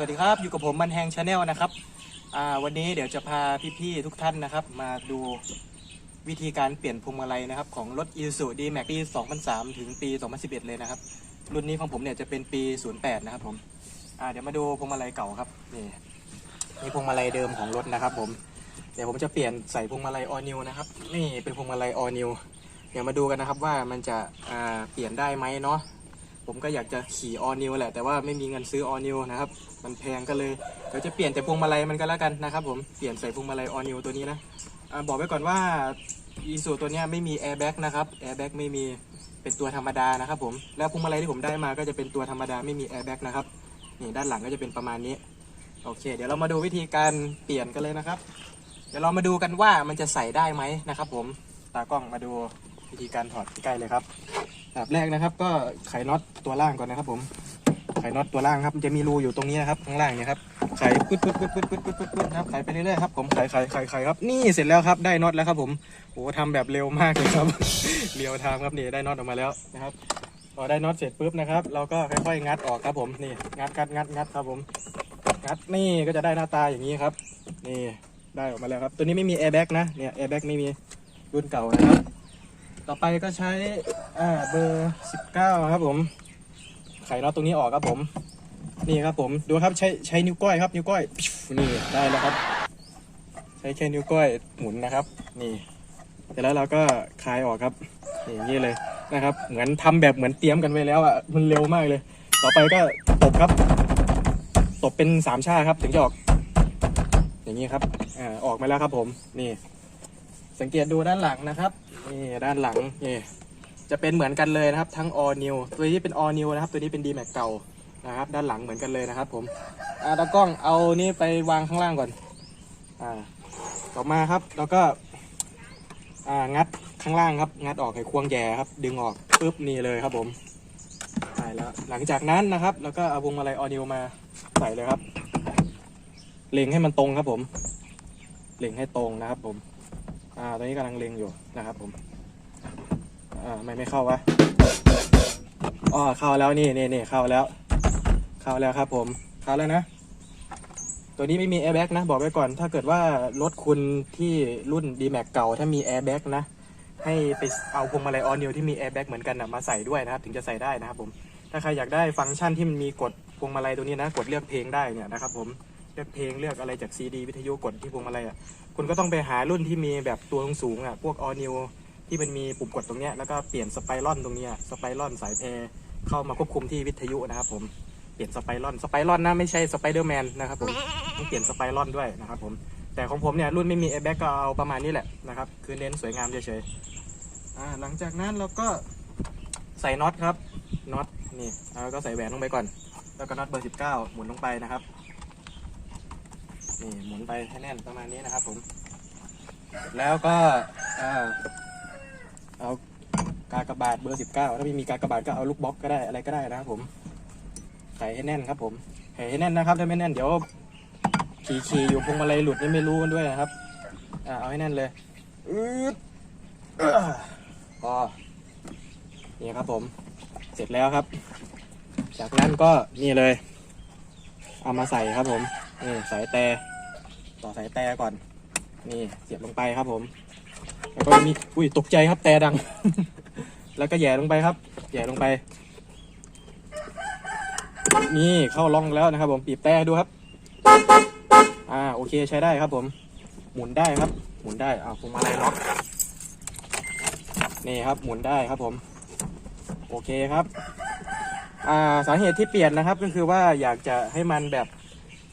สวัสดีครับ อยู่กับผมมันแฮงชาแนลนะครับวันนี้เดี๋ยวจะพาพี่ๆทุกท่านนะครับ มาดูวิธีการเปลี่ยนพวงมาลัยนะครับ ของรถ i s u d m a x ปี 2003 ถึงปี 2011 เลยนะครับ รุ่นนี้ของผมเนี่ยจะเป็นปี 08 นะครับผมเดี๋ยวมาดูพวงมาลัยเก่าครับนี่นี่พวงมาลัยเดิมของรถนะครับ ผมเดี๋ยวผมจะเปลี่ยนใส่พวงมาลัย all new นะครับนี่เป็นพวงมาลัย all new เดี๋ยวมาดูกันนะครับว่ามันจะเปลี่ยนได้ไหมเนาะ ผมก็อยากจะขี่ออนิวแหละแต่ว่าไม่มีเงินซื้อออนิวนะครับมันแพงก็เลยเดี๋ยวจะเปลี่ยนแต่พวงมาลัยมันก็แล้วกันนะครับผมเปลี่ยนใส่พวงมาลัยออนิวตัวนี้นะอบอกไว้ก่อนว่าอีซูตัวนี้ไม่มีแอร์แบ็กนะครับแอร์แบ็กไม่มีเป็นตัวธรรมดานะครับผมแล้วพวงมาลัยที่ผมได้มาก็จะเป็นตัวธรรมดาไม่มีแอร์แบ็กนะครับนี่ด้านหลังก็จะเป็นประมาณนี้โอเค เดี๋ยวเรามาดูวิธีการเปลี่ยนกันเลยนะครับ เดี๋ยวเรามาดูกันว่ามันจะใส่ได้ไหมนะครับ ผมตากล้องมาดูวิธีการถอดใกล้เลยครับ แบบแรกนะครับ ก็ไขน็อตตัวล่างก่อนนะครับ ผม ไขน็อตตัวล่างครับมันจะมีรูอยู่ตรงนี้นะครับข้างล่างเนี่ยครับไขปึ๊ดปึ๊ดปึ๊ดปึ๊ดปึ๊ดปึ๊ดปึ๊ดปึ๊ดนะครับไขไปเรื่อยๆครับผมไขไขไขไขครับนี่เสร็จแล้วครับได้น็อตแล้วครับ ผมโอ้ทำแบบเร็วมากเลยครับ เรียวไทม์ครับนี่ได้น็อตออกมาแล้วนะครับพอได้น็อตเสร็จปุ๊บนะครับ เราก็ค่อยๆงัดออกครับผมนี่งัดงัดงัดงัดครับผมงัดนี่ก็จะได้หน้าตาอย่างนี้ครับ นี่ได้ออกมาแล้วครับ ตัวนี้ไม่มีแอร์แบ็กนะเนี่ยแอร์แบ็กไม่มีรุ่นเก่านะครับ ต่อไปก็ใช้อ่าเบอร์19ครับผม ไขน็อตตรงนี้ออกครับผม นี่ครับผม ดูครับใช้ใช้นิ้วก้อยครับ นิ้วก้อย นี่ได้แล้วครับ ใช้แค่นิ้วก้อยหมุนนะครับ นี่เสร็จแล้วเราก็คลายออกครับอย่างนี้เลยนะครับ เหมือนทำแบบเหมือนเตรียมกันไว้แล้วอะ มันเร็วมากเลย ต่อไปก็ตบครับ ตบเป็นสามชาครับ ถึงจะออก อย่างนี้ครับ อ่า ออกมาแล้วครับผม นี่ สังเกตดูด้านหลังนะครับนี่ด้านหลังนี่จะเป็นเหมือนกันเลยนะครับ ทั้ง all new ตัวนี้เป็น all new นะครับ ตัวนี้เป็น d m a x เก่านะครับ ด้านหลังเหมือนกันเลยนะครับ ผมอ่าตากล้องเอานี่ไปวางข้างล่างก่อนอ่าต่อมาครับแล้วก็อ่างัดข้างล่างครับ งัดออกให้ควงแย่ครับ ดึงออกปุ๊บนี่เลยครับผมได้แล้วหลังจากนั้นนะครับ แล้วก็เอาวงมาลัย all new มาใส่เลยครับ เล็งให้มันตรงครับผม เล็งให้ตรงนะครับผม อ่าตอนนี้กำลังเล็งอยู่นะครับผมอ่าไม่ไม่เข้าวะอ๋อเข้าแล้วนี่นี่นี่เข้าแล้ว เข้าแล้วครับผมเข้าแล้วนะตัวนี้ไม่มีแอร์แบ็กนะ บอกไว้ก่อนถ้าเกิดว่ารถคุณที่รุ่น d m a x เก่าถ้ามีแอร์แบ็กนะ ให้ไปเอาพวงมาลัยออนิวที่มีแอร์แบ็กเหมือนกันนะมาใส่ด้วยนะครับ ถึงจะใส่ได้นะครับผมถ้าใครอยากได้ฟังก์ชันที่มันมีกดพวงมาลัยตัวนี้นะ กดเลือกเพลงได้เนี่ยนะครับผมเลือกเพลงเลือกอะไรจากซีดีวิทยุกดที่พวงมาลัยอะ คุณก็ต้องไปหารุ่นที่มีแบบตัวสูงอะพวกออนิวที่มันมีปุ่มกดตรงเนี้ยแล้วก็เปลี่ยนสไปรอนตรงเนี้ยสไปรอนสายแพรเข้ามาควบคุมที่วิทยุนะครับผมเปลี่ยนสไปรอนสไปรอนนะไม่ใช่สไปเดอร์แมนนะครับผมต้องเปลี่ยนสไปรอนด้วยนะครับผมแต่ของผมเนี่ยรุ่นไม่มีแอร์แบ็กก็เอาประมาณนี้แหละนะครับคือเน้นสวยงามเฉยๆหลังจากนั้นเราก็ใส่น็อตครับน็อตนี่แล้วก็ใส่แหวนลงไปก่อน แล้วก็น็อตเบอร์ 19 หมุนลงไปนะครับ นี่หมุนไปให้แน่นประมาณนี้นะครับผม แล้วก็เอากากบาทเบอร์สิบเก้าถ้าไม่มีกากบาทก็เอาลูกบล็อกก็ได้อะไรก็ได้นะครับผมใส่ให้แน่นครับ ผมใส่ให้แน่นนะครับถ้าไม่แน่นเดี๋ยวขี่ขี่อยู่พวงมาลัยหลุดนี่ไม่รู้กันด้วยนะครับเอาให้แน่นเลยอืดพอนี่ครับผม เสร็จแล้วครับ จากนั้นก็นี่เลย เอามาใส่ครับผม นี่สายแต่ต่อสายแต่ก่อน นี่เสียบลงไปครับผม แล้วก็มีอุ้ยตกใจครับแต่ดัง แล้วก็แย่ลงไปครับแย่ลงไป นี่เข้าร่องแล้วนะครับผมปีบแต่ดูครับ อ่าโอเคใช้ได้ครับผม หมุนได้ครับ หมุนได้อ่าพวงมาลัยล็อกนี่ครับหมุนได้ครับผม โอเคครับ อ่าสาเหตุที่เปลี่ยนนะครับก็คือว่าอยากจะให้มันแบบ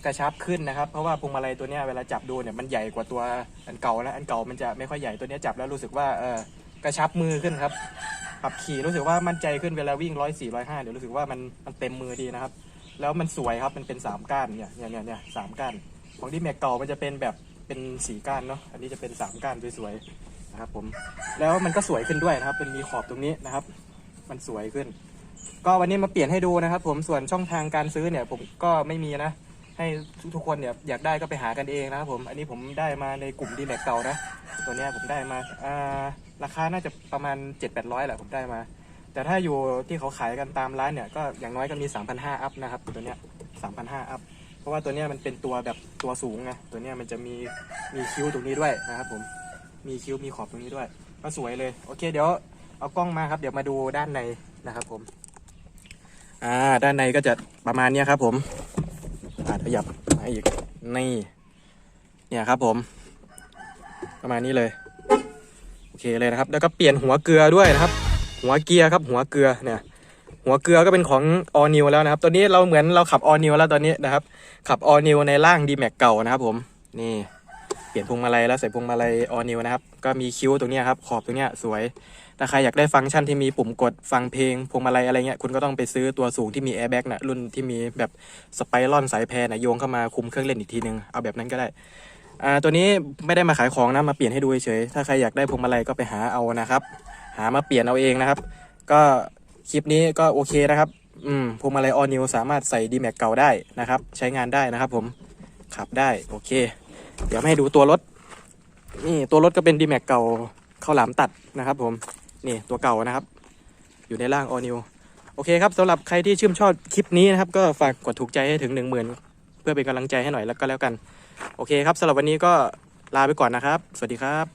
กระชับขึ้นนะครับ เพราะว่าพวงมาลัยตัวเนี้ยเวลาจับดูเนี่ยมันใหญ่กว่าตัวอันเก่านะอันเก่ามันจะไม่ค่อยใหญ่ตัวเนี้ยจับแล้วรู้สึกว่าเออกระชับมือขึ้นครับขับขี่รู้สึกว่ามั่นใจขึ้นเวลาวิ่งร้อยสี่ร้อยห้าเดี๋ยวรู้สึกว่ามันมันเต็มมือดีนะครับ แล้วมันสวยครับมันเป็นสามก้านเนี่ยเนี่ยเนี่ยเนี่ยสามก้านของที่แม็กเก่ามันจะเป็นแบบเป็นสี่ก้านเนาะอันนี้จะเป็นสามก้านสวยๆนะครับผมแล้วมันก็สวยขึ้นด้วยนะครับเป็นมีขอบตรงนี้นะครับ มันสวยขึ้น ก็วันนี้มาเปลี่ยนให้ดูนะครับ ผมส่วนช่องทางการซื้อเนี่ยผมก็ไม่มีนะ ให้ทุกคนเนี่ยอยากได้ก็ไปหากันเองนะครับผม อันนี้ผมได้มาในกลุ่มดีแม็กเก่านะ ตัวเนี้ยผมได้มาอ่าราคาน่าจะประมาณ 7 8 0 0แหละผมได้มา แต่ถ้าอยู่ที่เขาขายกันตามร้านเนี่ยก็อย่างน้อยก็มี 3,500อัพนะครับตัวเนี้ย3,500อัพเพราะว่าตัวเนี้ยมันเป็นตัวแบบตัวสูงไงตัวเนี้ยมันจะมีมีคิ้วตรงนี้ด้วยนะครับผมมีคิ้วมีขอบตรงนี้ด้วย ก็สวยเลยโอเคเดี๋ยวเอากล้องมาครับ เดี๋ยวมาดูด้านในนะครับผมอ่าด้านในก็จะประมาณเนี้ยครับผม ขยับมาอีกนี่เนี่ยครับผม ประมาณนี้เลย โอเคเลยนะครับ แล้วก็เปลี่ยนหัวเกลือด้วยนะครับ หัวเกียร์ครับ หัวเกลือเนี่ย หัวเกลือก็เป็นของ All New แล้วนะครับ ตอนนี้เราเหมือนเราขับ All New แล้วตอนนี้นะครับ ขับ All New ในร่างดีแม็กเก่านะครับผมนี่ เปลี่ยนพวงมาลัยแล้วใส่พวงมาลัย All New นะครับ ก็มีคิ้วตรงนี้ครับ ขอบตรงนี้สวย ถ้าใครอยากได้ฟังก์ชันที่มีปุ่มกดฟังเพลงพวงมาลัยอะไรเงี้ย คุณก็ต้องไปซื้อตัวสูงที่มีแอร์แบ็กนะรุ่นที่มีแบบสไปรอนสายแพรนะโยงเข้ามาคุมเครื่องเล่นอีกทีนึง เอาแบบนั้นก็ได้อ่าตัวนี้ไม่ได้มาขายของนะ มาเปลี่ยนให้ดูเฉย ถ้าใครอยากได้พวงมาลัยก็ไปหาเอานะครับ หามาเปลี่ยนเอาเองนะครับ ก็คลิปนี้ก็โอเคนะครับ อืมพวงมาลัยออนิวสามารถใส่ดีแม็กเก่าได้นะครับ ใช้งานได้นะครับผม ขับได้ โอเค เดี๋ยวมาให้ดูตัวรถ นี่ตัวรถก็เป็นดีแม็กเก่าเข้าหลามตัดนะครับผม นี่ตัวเก่านะครับ อยู่ในร่างออนิวโอเคครับสำหรับใครที่ชื่นชอบคลิปนี้นะครับ ก็ฝากกดถูกใจให้ถึง 1 0,000 เพื่อเป็นกำลังใจให้หน่อยแล้วก็แล้วกัน โอเคครับสำหรับวันนี้ก็ลาไปก่อนนะครับ สวัสดีครับ